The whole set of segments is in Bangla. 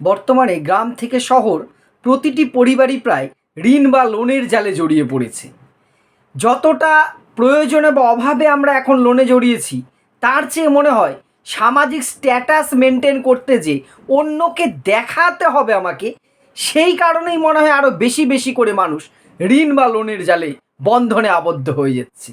বর্তমানে গ্রাম থেকে শহর প্রতিটি পরিবারই প্রায় ঋণ বা লোনের জালে জড়িয়ে পড়েছে। যতটা প্রয়োজনে বা অভাবে আমরা এখন লোনে জড়িয়েছি, তার চেয়ে মনে হয় সামাজিক স্ট্যাটাস মেনটেন করতে যে অন্যকে দেখাতে হবে আমাকে, সেই কারণেই মনে হয় আরও বেশি বেশি করে মানুষ ঋণ বা লোনের জালে বন্ধনে আবদ্ধ হয়ে যাচ্ছে।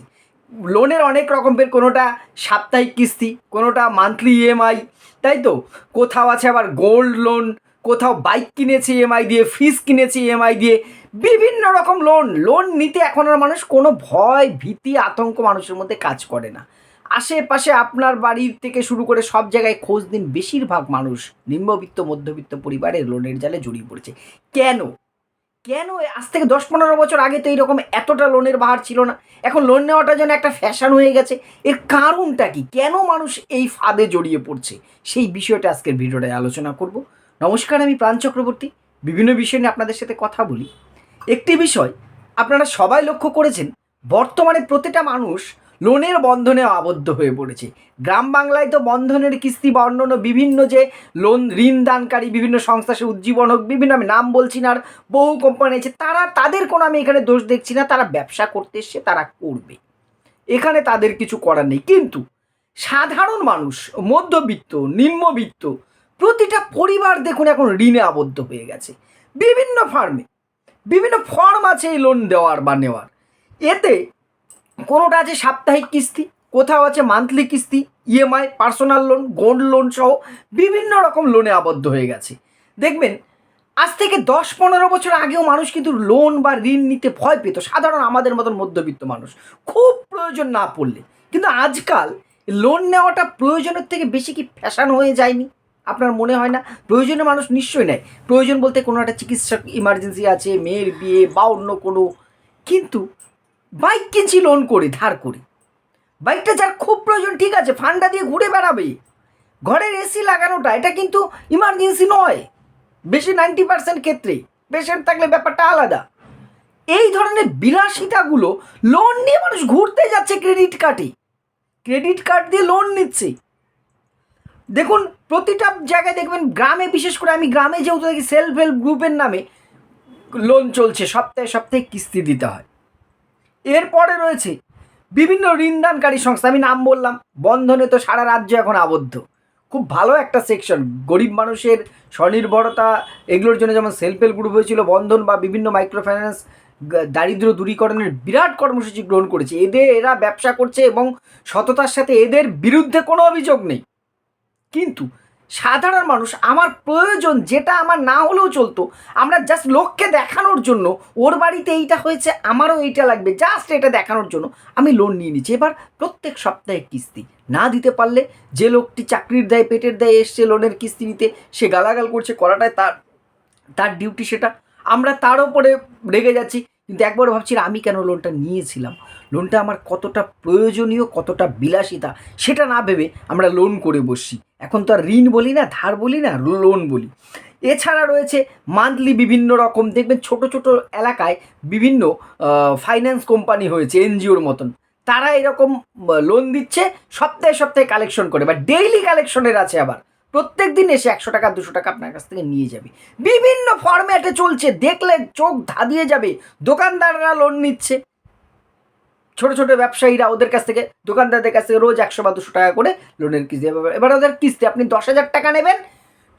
লোনের অনেক রকমের কোনোটা সাপ্তাহিক কিস্তি, কোনোটা মান্থলি ইএমআই তাই তো? কোথাও আছে আবার গোল্ড লোন কোথাও বাইক কিনেছে ইএমআই দিয়ে ফ্রিজ কিনেছে ইএমআই দিয়ে, বিভিন্ন রকম লোন লোন নিতে এখন আর মানুষ কোনো ভয়, ভীতি, আতঙ্ক মানুষের মধ্যে কাজ করে না। আশেপাশে আপনার বাড়ির থেকে শুরু করে সব জায়গায় খোঁজ দিন বেশিরভাগ মানুষ নিম্নবিত্ত, মধ্যবিত্ত পরিবারের লোনের জালে জড়িয়ে পড়েছে। কেন? কেন আজ থেকে দশ পনেরো বছর আগে তো এইরকম এতটা লোনের বাহার ছিল না? এখন লোন নেওয়াটা যেন একটা ফ্যাশন হয়ে গেছে। এর কারণটা কি? কেন মানুষ এই ফাঁদে জড়িয়ে পড়ছে? সেই বিষয়টা আজকের ভিডিওটায় আলোচনা করব। নমস্কার, আমি প্রাণ চক্রবর্তী। বিভিন্ন বিষয় নিয়ে আপনাদের সাথে কথা বলি। একটি বিষয় আপনারা সবাই লক্ষ্য করেছেন, বর্তমানে প্রতিটা মানুষ লোনের বন্ধনে আবদ্ধ হয়ে পড়েছে। গ্রাম বাংলায় তো বন্ধনের কিস্তি বা অন্যান্য বিভিন্ন যে লোন, ঋণ দানকারী, বিভিন্ন সংস্থা সে উজ্জীবন হোক, বিভিন্ন আমি নাম বলছি না আর, বহু কোম্পানি আছে, তারা তাদের কোনো আমি এখানে দোষ দেখছি না, তারা ব্যবসা করতে এসছে, তারা করবে। এখানে তাদের কিছু করার নেই। কিন্তু সাধারণ মানুষ, মধ্যবিত্ত, নিম্নবিত্ত, প্রতিটা পরিবার দেখুন এখন ঋণে আবদ্ধ হয়ে গেছে। বিভিন্ন ফার্মে বিভিন্ন ফর্ম আছে এই লোন দেওয়ার বা নেওয়ার। এতে কোনোটা আছে সাপ্তাহিক কিস্তি, কোথাও আছে মান্থলি কিস্তি EMI personal loan gold loan সহ বিভিন্ন রকম লোনে আবদ্ধ হয়ে গেছে। দেখবেন, আজ থেকে দশ পনেরো বছর আগেও মানুষ কিন্তু লোন বা ঋণ নিতে ভয় পেত, সাধারণ আমাদের মতন মধ্যবিত্ত মানুষ। খুব প্রয়োজন না পড়লে। কিন্তু আজকাল লোন নেওয়াটা প্রয়োজনের থেকে বেশি কি ফ্যাশন হয়ে যায়নি? আপনার মনে হয় না? প্রয়োজনে মানুষ নিশ্চয়ই নেয়। প্রয়োজন বলতে কোনো একটা চিকিৎসা ইমার্জেন্সি আছে, মেয়ের বিয়ে বা অন্য কোনো। কিন্তু বাইক কিনছি লোন করে, ধার করে। বাইকটা যার খুব প্রয়োজন, ঠিক আছে, ফান্ডা দিয়ে ঘুরে বেড়াবে। ঘরের এসি লাগানোটা, এটা কিন্তু ইমার্জেন্সি নয়। বেশি নাইনটি পার্সেন্ট ক্ষেত্রে পেশেন্ট থাকলে ব্যাপারটা আলাদা। এই ধরনের বিলাসিতাগুলো লোন নিয়ে মানুষ ঘুরতে যাচ্ছে ক্রেডিট কার্ডে ক্রেডিট কার্ড দিয়ে লোন নিচ্ছে। দেখুন, প্রতিটা জায়গায় দেখবেন, গ্রামে বিশেষ করে আমি গ্রামে যেহেতু দেখি সেলফ হেল্প গ্রুপের নামে লোন চলছে, সপ্তাহে সপ্তাহে কিস্তি দিতে হয়। এরপরে রয়েছে বিভিন্ন ঋণদানকারী সংস্থা। আমি নাম বললাম, বন্ধনে তো সারা রাজ্য এখন আবদ্ধ। খুব ভালো একটা সেকশন গরিব মানুষের স্বনির্ভরতা, এগুলোর জন্য যেমন সেলফ হেল্প গ্রুপ হয়েছিল, বন্ধন বা বিভিন্ন মাইক্রো ফাইন্যান্স দারিদ্র দূরীকরণের বিরাট কর্মসূচি গ্রহণ করেছে। এদের, এরা ব্যবসা করছে এবং সততার সাথে এদের বিরুদ্ধে কোনো অভিযোগ নেই। কিন্তু সাধারণ মানুষ, আমার প্রয়োজন যেটা আমার না হলেও চলতো। আমরা জাস্ট লোককে দেখানোর জন্য, ওর বাড়িতে এইটা হয়েছে, আমারও এইটা লাগবে জাস্ট এটা দেখানোর জন্য আমি লোন নিয়ে নিচ্ছি। এবার প্রত্যেক সপ্তাহে কিস্তি না দিতে পারলে যে লোকটি চাকরির দেয়, পেটের দেয় এসছে লোনের কিস্তি নিতে, সে গালাগাল করছে করাটায় তার তার ডিউটি সেটা। আমরা তার ওপরে রেগে যাচ্ছি, কিন্তু একবার ভাবছি আমি কেন লোনটা নিয়েছিলাম। লোনটা আমার কতটা প্রয়োজনীয়, কতটা বিলাসিতা, সেটা না ভেবে আমরা লোন করে বসছি। এখন তো আর ঋণ বলি না, ধার বলি না লোন বলি। এছাড়া রয়েছে মান্থলি বিভিন্ন রকম, দেখবেন ছোট ছোট এলাকায় বিভিন্ন ফাইন্যান্স কোম্পানি হয়েছে, এনজিওর মতন। তারা এরকম লোন দিচ্ছে, সপ্তাহে সপ্তাহে কালেকশন করে, বা ডেইলি কালেকশনের আছে আবার। প্রত্যেক দিন এসে একশো টাকা, দুশো টাকা আপনার কাছ থেকে নিয়ে যাবে। বিভিন্ন ফর্ম্যাটে চলছে, দেখলে চোখ ধাঁধিয়ে যাবে, দোকানদাররা লোন নিচ্ছে। ছোট ছোট ব্যবসায়ীরা ওদের কাছ থেকে, দোকানদারদের কাছ থেকে রোজ একশো বা দুশো টাকা করে লোনের কিস্তি এবার- এবার ওদের কিস্তি, আপনি দশ হাজার টাকা নেবেন,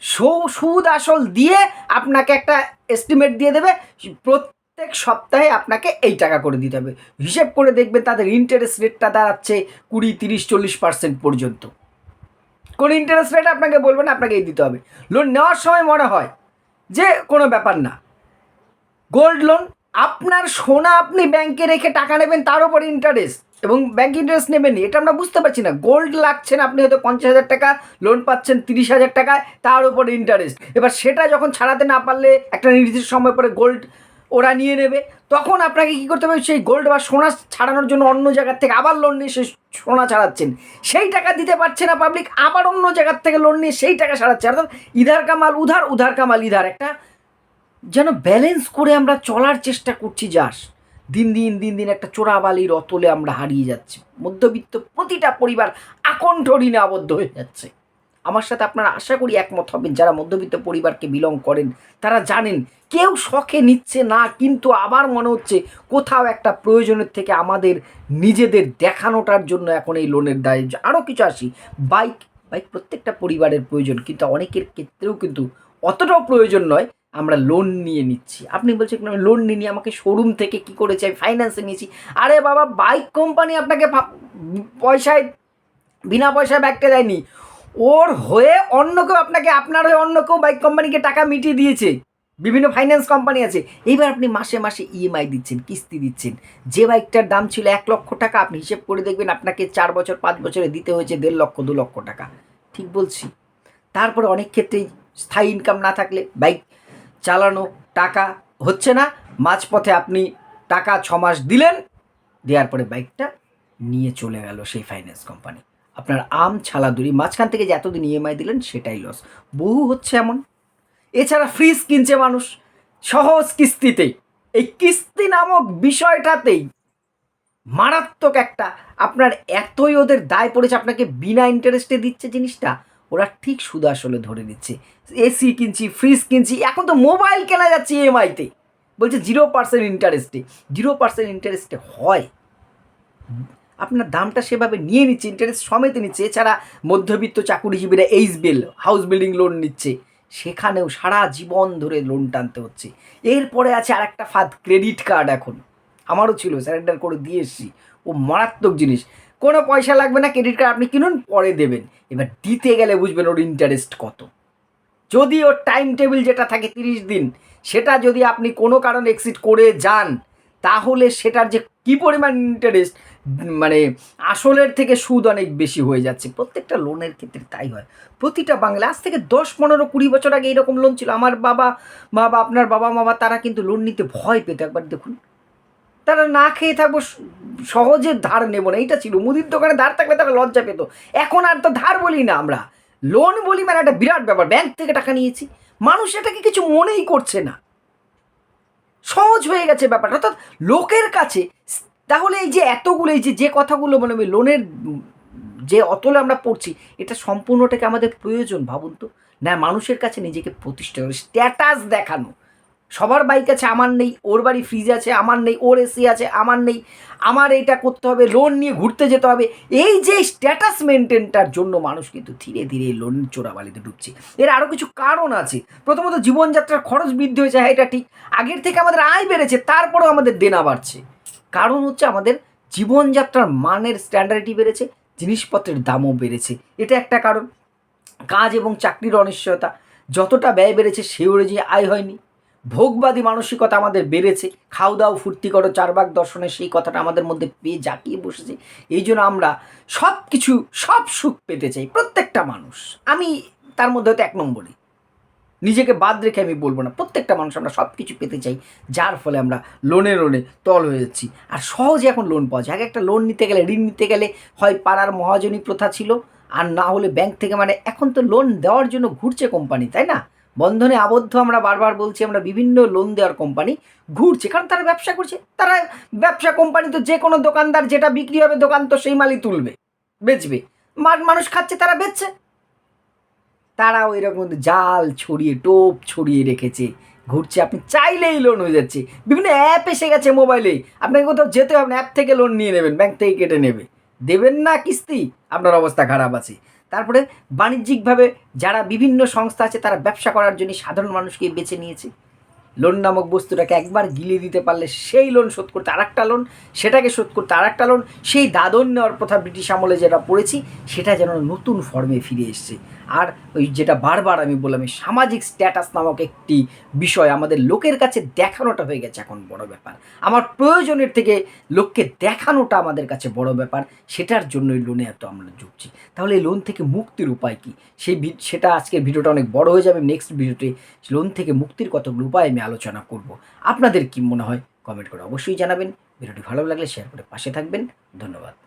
সু- সুদ আসল দিয়ে আপনাকে একটা এস্টিমেট দিয়ে দেবে, প্রত্যেক সপ্তাহে আপনাকে এই টাকা করে দিতে হবে। হিসেব করে দেখবেন তাদের ইন্টারেস্ট রেটটা দাঁড়াচ্ছে কুড়ি, তিরিশ, চল্লিশ পার্সেন্ট পর্যন্ত। কোন ইন্টারেস্ট রেট আপনাকে বলবেন আপনাকে এই দিতে হবে। লোন নেওয়ার সময় মনে হয় যে কোনো ব্যাপার না। গোল্ড লোন আপনার সোনা আপনি ব্যাংকে রেখে টাকা নেবেন, তার উপর ইন্টারেস্ট এবং ব্যাংক ইন্টারেস্ট নেবেন এটা আমরা বুঝতে পারছি না। গোল্ড লাগছেন আপনি হয়তো পঞ্চাশ হাজার টাকা লোন পাচ্ছেন তিরিশ হাজার টাকায় তার উপর ইন্টারেস্ট এবার সেটা যখন ছাড়াতে না পারলে একটা নির্দিষ্ট সময় পরে গোল্ড ওরা নিয়ে নেবে। তখন আপনাকে কী করতে হবে? সেই গোল্ড বা সোনা ছাড়ানোর জন্য অন্য জায়গার থেকে আবার লোন নিয়ে সেই সোনা ছাড়াচ্ছেন। সেই টাকা দিতে পারছে না পাবলিক আবার অন্য জায়গার থেকে লোন নিয়ে সেই টাকা ছাড়াচ্ছে। অর্থাৎ ইধার কামাল উধার উধার কামাল ইধার। একটা যেন ব্যালেন্স করে আমরা চলার চেষ্টা করছি যাস। দিন দিন দিন দিন একটা চোরাবালির অতলে আমরা হারিয়ে যাচ্ছি। মধ্যবিত্ত প্রতিটা পরিবার আকণ্ঠ ঋণে আবদ্ধ হয়ে যাচ্ছে। আমার সাথে আপনারা আশা করি একমত হবেন, যারা মধ্যবিত্ত পরিবারকে বিলং করেন, তারা জানেন, কেউ শখে নিচ্ছে না, কিন্তু আবার মনে হচ্ছে কোথাও একটা প্রয়োজনের থেকে আমাদের নিজেদের দেখানোটার জন্য এখন এই লোনের দায়। আরও কিছু আসি। বাইক বাইক প্রত্যেকটা পরিবারের প্রয়োজন, কিন্তু অনেকের ক্ষেত্রেও কিন্তু অতটাও প্রয়োজন নয়। আমরা লোন নিয়ে নিচ্ছি। আপনি বলছেন আমি লোন নিয়ে আমাকে শোরুম থেকে কি করেছি? আমি ফাইন্যান্সে নিয়েছি। আরে বাবা বাইক কোম্পানি আপনাকে পয়সায়, বিনা পয়সায় ব্যাগটা দেয়নি। ওর হয়ে অন্য কেউ আপনাকে, আপনার হয়ে অন্য কেউ বাইক কোম্পানিকে টাকা মিটিয়ে দিয়েছে। বিভিন্ন ফাইন্যান্স কোম্পানি আছে। এইবার আপনি মাসে মাসে ইএমআই দিচ্ছেন, কিস্তি দিচ্ছেন। যে বাইকটার দাম ছিল এক লক্ষ টাকা, আপনি হিসেব করে দেখবেন আপনাকে চার বছর, পাঁচ বছরে দিতে হয়েছে দেড় লক্ষ, দু লক্ষ টাকা। ঠিক বলছি। তারপরে অনেক ক্ষেত্রেই স্থায়ী ইনকাম না থাকলে বাইক চালানো টাকা হচ্ছে না। মাঝপথে আপনি টাকা ছ মাস দিলেন, দেওয়ার পরে বাইকটা নিয়ে চলে গেল সেই ফাইন্যান্স কোম্পানি আপনার আম ছালাদুরি, মাঝখান থেকে যে এতদিন ইএমআই দিলেন সেটাই লস বহু হচ্ছে এমন। এছাড়া ফ্রিজ কিনছে মানুষ সহজ কিস্তিতেই। এই কিস্তি নামক বিষয়টাতেই মারাত্মক একটা, আপনার এতই ওদের দায় পড়েছে, আপনাকে বিনা ইন্টারেস্টে দিচ্ছে জিনিসটা ওরা ঠিক সুদ আসলে ধরে নিচ্ছে। এসি কিনছি ফ্রিজ কিনছি, এখন তো মোবাইল কেনা যাচ্ছে ইএমআইতে বলছে জিরো পার্সেন্ট ইন্টারেস্টে জিরো পার্সেন্ট ইন্টারেস্টে হয়। আপনার দামটা সেভাবে নিয়ে নিচ্ছে ইন্টারেস্ট সমেত নিচ্ছে। এছাড়া মধ্যবিত্ত চাকুরিজীবীরা H bill house building loan নিচ্ছে। সেখানেও সারা জীবন ধরে লোন টানতে হচ্ছে। এরপরে আছে আর একটা ফাঁদ ক্রেডিট কার্ড এখন। আমারও ছিল স্যারেন্ডার করে দিয়ে এসেছি। ও মারাত্মক জিনিস। কোনো পয়সা লাগবে না ক্রেডিট কার্ড আপনি কিনুন, পরে দেবেন। এবার দিতে গেলে বুঝবেন ওর ইন্টারেস্ট কত। যদি ওর টাইম টেবিল যেটা থাকে তিরিশ দিন, সেটা যদি আপনি কোনো কারণে এক্সিট করে যান, তাহলে সেটার যে কী পরিমাণ ইন্টারেস্ট মানে আসলের থেকে সুদ অনেক বেশি হয়ে যাচ্ছে। প্রত্যেকটা লোনের ক্ষেত্রে তাই হয়। প্রতিটা বাংলা আজ থেকে দশ, পনেরো, কুড়ি বছর আগে এরকম লোন ছিল। আমার বাবা মা বা আপনার বাবা মা বা তারা কিন্তু লোন নিতে ভয় পেত। একবার দেখুন তারা না খেয়ে থাকব সহজে ধার নেব না। এইটা ছিল। মুদির দোকানে ধার থাকলে তারা লজ্জা পেত। এখন আর তো ধার বলি না আমরা। লোন বলি মানে একটা বিরাট ব্যাপার। ব্যাংক থেকে টাকা নিয়েছি। মানুষ এটাকে কিছু মনেই করছে না। সহজ হয়ে গেছে ব্যাপারটা। অর্থাৎ লোকের কাছে তাহলে এই যে এতগুলো, এই যে যে কথাগুলো মানে ওই লোনের যে অতলে আমরা পড়ছি, এটা সম্পূর্ণটাকে আমাদের প্রয়োজন ভাবুন তো। না, মানুষের কাছে নিজেকে প্রতিষ্ঠা স্ট্যাটাস দেখানো। সবার বাইক আছে, আমার নেই, ওর বাড়ি ফ্রিজ আছে, আমার নেই, ওর এসি আছে, আমার নেই। আমার এইটা করতে হবে লোন নিয়ে ঘুরতে যেতে হবে। এই যে স্ট্যাটাস মেনটেনটার জন্য মানুষ কিন্তু ধীরে ধীরে লোন চোরাবালিতে ঢুকছে। এর আরও কিছু কারণ আছে। প্রথমত জীবনযাত্রার খরচ বৃদ্ধি হয়েছে হ্যাঁ এটা ঠিক। আগের থেকে আমাদের আয় বেড়েছে, তারপরেও আমাদের দেনা বাড়ছে। কারণ হচ্ছে আমাদের জীবনযাত্রার মানের স্ট্যান্ডার্ডটি বেড়েছে, জিনিসপত্রের দামও বেড়েছে। এটা একটা কারণ। কাজ এবং চাকরির অনিশ্চয়তা, যতটা ব্যয় বেড়েছে সে অনুযায়ী আয় হয়নি। ভোগবাদী মানসিকতা আমাদের বেড়েছে। খাও দাও, ফুর্তি করো চারবাক দর্শনে সেই কথাটা আমাদের মধ্যে পেয়ে জাকিয়ে বসেছে। এই জন্য আমরা সব কিছু সব সুখ পেতে চাই প্রত্যেকটা মানুষ। আমি তার মধ্যে হয়তো এক নম্বরই নিজেকে বাদ রেখে আমি বলব না, প্রত্যেকটা মানুষ আমরা সব কিছু পেতে চাই, যার ফলে আমরা লোনে লোনে তল হয়ে যাচ্ছি আর সহজে এখন লোন পাওয়া যায়। আগে একটা লোন নিতে গেলে, ঋণ নিতে গেলে হয় পাড়ার মহাজনী প্রথা ছিল, আর না হলে ব্যাংক থেকে মানে এখন তো লোন দেওয়ার জন্য ঘুরছে কোম্পানি তাই না? বন্ধনে আবদ্ধ আমরা বারবার বলছি, আমরা বিভিন্ন লোন দেওয়ার কোম্পানি ঘুরছে, কারণ তারা ব্যবসা করছে। তারা ব্যবসা কোম্পানি তো যে কোনো দোকানদার যেটা বিক্রি হবে, দোকান তো সেই মালই তুলবে, বেচবে। মানুষ খাচ্ছে, তারা বেচছে। তারাও এরকম জাল ছড়িয়ে, টোপ ছড়িয়ে রেখেছে, ঘুরছে। আপনি চাইলেই লোন হয়ে যাচ্ছে। বিভিন্ন অ্যাপ এসে গেছে মোবাইলে আপনাকে কোথাও যেতে হবে না অ্যাপ থেকে লোন নিয়ে নেবেন ব্যাংক থেকে কেটে নেবে। দেবেন না কিস্তি, আপনার অবস্থা খারাপ আছে। তারপরে বাণিজ্যিকভাবে যারা বিভিন্ন সংস্থা আছে, তারা ব্যবসা করার জন্য সাধারণ মানুষকে বেছে নিয়েছে। লোন নামক বস্তুটাকে একবার গিলিয়ে দিতে পারলে সেই লোন শোধ করতে আরেকটা লোন সেটাকে শোধ করতে আরেকটা লোন সেই দাদন নেওয়ার প্রথা ব্রিটিশ আমলে যেটা পড়েছি, সেটা যেন নতুন ফর্মে ফিরে এসছে। আর ওই যেটা বারবার আমি বললাম সামাজিক স্ট্যাটাস নামক একটি বিষয় আমাদের লোকের কাছে দেখানোটা হয়ে গেছে এখন বড় ব্যাপার। আমার প্রয়োজনের থেকে লোককে দেখানোটা আমাদের কাছে বড় ব্যাপার, সেটার জন্যই লোনে এত আমরা ঝুঁকছি তাহলে এই লোন থেকে মুক্তির উপায় কি? সেই সেটা আজকের ভিডিওটা অনেক বড় হয়ে যাবে নেক্সট ভিডিওতে লোন থেকে মুক্তির কতগুলো উপায় আমি আলোচনা করব। আপনাদের কি মনে হয়? কমেন্ট করে অবশ্যই জানাবেন। ভিডিওটি ভালো লাগলে শেয়ার করে পাশে থাকবেন। ধন্যবাদ।